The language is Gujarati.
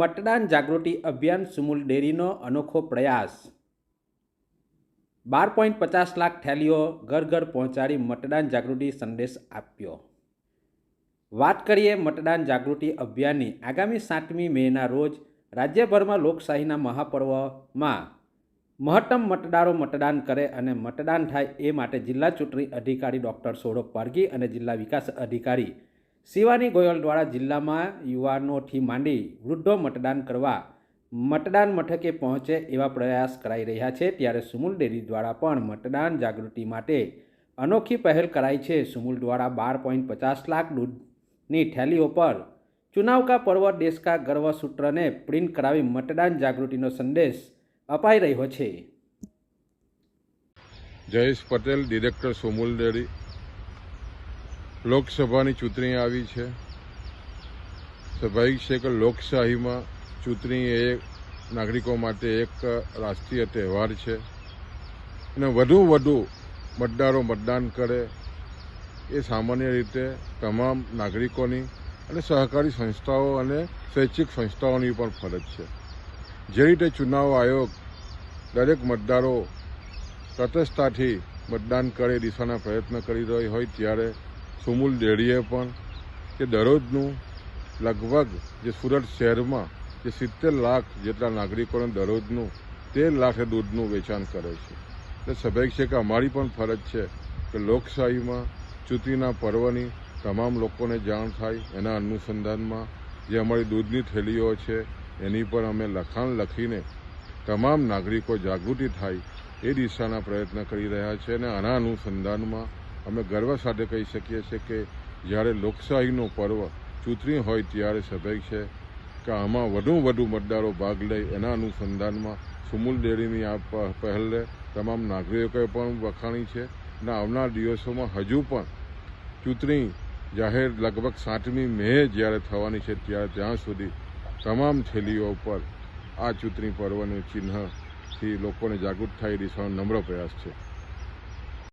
મતદાન જાગૃતિ અભિયાન સુમુલ ડેરીનો અનોખો પ્રયાસ. બાર પોઈન્ટ પચાસ લાખ થેલીઓ ઘર ઘર પહોંચાડી મતદાન જાગૃતિ સંદેશ આપ્યો. વાત કરીએ મતદાન જાગૃતિ અભિયાનની. આગામી સાતમી મેના રોજ રાજ્યભરમાં લોકશાહીના મહાપર્વમાં મહત્તમ મતદારો મતદાન કરે અને મતદાન થાય એ માટે જિલ્લા ચૂંટણી અધિકારી ડૉક્ટર સૌરભ પારગી અને જિલ્લા વિકાસ અધિકારી શિવાની ગોયલ દ્વારા જિલ્લામાં યુવાનોથી માંડી વૃદ્ધો મતદાન કરવા મતદાન મથકે પહોંચે એવા પ્રયાસ કરાઈ રહ્યા છે. ત્યારે સુમુલ ડેરી દ્વારા પણ મતદાન જાગૃતિ માટે અનોખી પહેલ કરાઈ છે. સુમુલ દ્વારા બાર પોઈન્ટ પચાસ લાખ દૂધની થેલીઓ પર ચુનાવ કા પર્વ દેશ ગર્વ સૂત્રને પ્રિન્ટ કરાવી મતદાન જાગૃતિનો સંદેશ અપાઈ રહ્યો છે. Jayesh Patel, director Sumul dairy. લોકસભાની ચૂંટણી આવી છે. સ્વાભાવિક છે કે લોકશાહીમાં ચૂંટણી એ નાગરિકો માટે એક રાષ્ટ્રીય તહેવાર છે. અને વધુ વધુ મતદારો મતદાન કરે એ સામાન્ય રીતે તમામ નાગરિકોની અને સહકારી સંસ્થાઓ અને સ્વૈચ્છિક સંસ્થાઓની પણ ફરજ છે. જે રીતે ચુનાવ આયોગ દરેક મતદારો તટસ્થતાથી મતદાન કરે દિશાના પ્રયત્ન કરી રહી હોય ત્યારે સુમુલ ડેડીએ પણ કે દરરોજનું લગભગ જે સુરત શહેરમાં જે સિત્તેર લાખ જેટલા નાગરિકોને દરરોજનું તેર લાખે દૂધનું વેચાણ કરે છે. એટલે સ્વાભાવિક છે કે અમારી પણ ફરજ છે કે લોકશાહીમાં ચૂંટણીના પર્વની તમામ લોકોને જાણ થાય એના અનુસંધાનમાં જે અમારી દૂધની થેલીઓ છે એની પર અમે લખાણ લખીને તમામ નાગરિકો જાગૃતિ થાય એ દિશાના પ્રયત્ન કરી રહ્યા છે અને આના અનુસંધાનમાં અમે ગર્વ સાથે કહી શકીએ છીએ કે જ્યારે લોકશાહીનો પર્વ ચૂંટણી હોય ત્યારે સ્વાભાવિક છે કે આમાં વધુ વધુ મતદારો ભાગ લે એના અનુસંધાનમાં સુમૂલ ડેરીની આ પહેલને તમામ નાગરિકોએ પણ વખાણી છે અને આવનાર દિવસોમાં હજુ પણ ચૂંટણી જાહેર લગભગ સાતમી મે જ્યારે થવાની છે ત્યારે ત્યાં સુધી તમામ થેલીઓ પર આ ચૂંટણી પર્વનું ચિહ્નથી લોકોને જાગૃત થાય એ દિશાનો નમ્ર પ્રયાસ છે.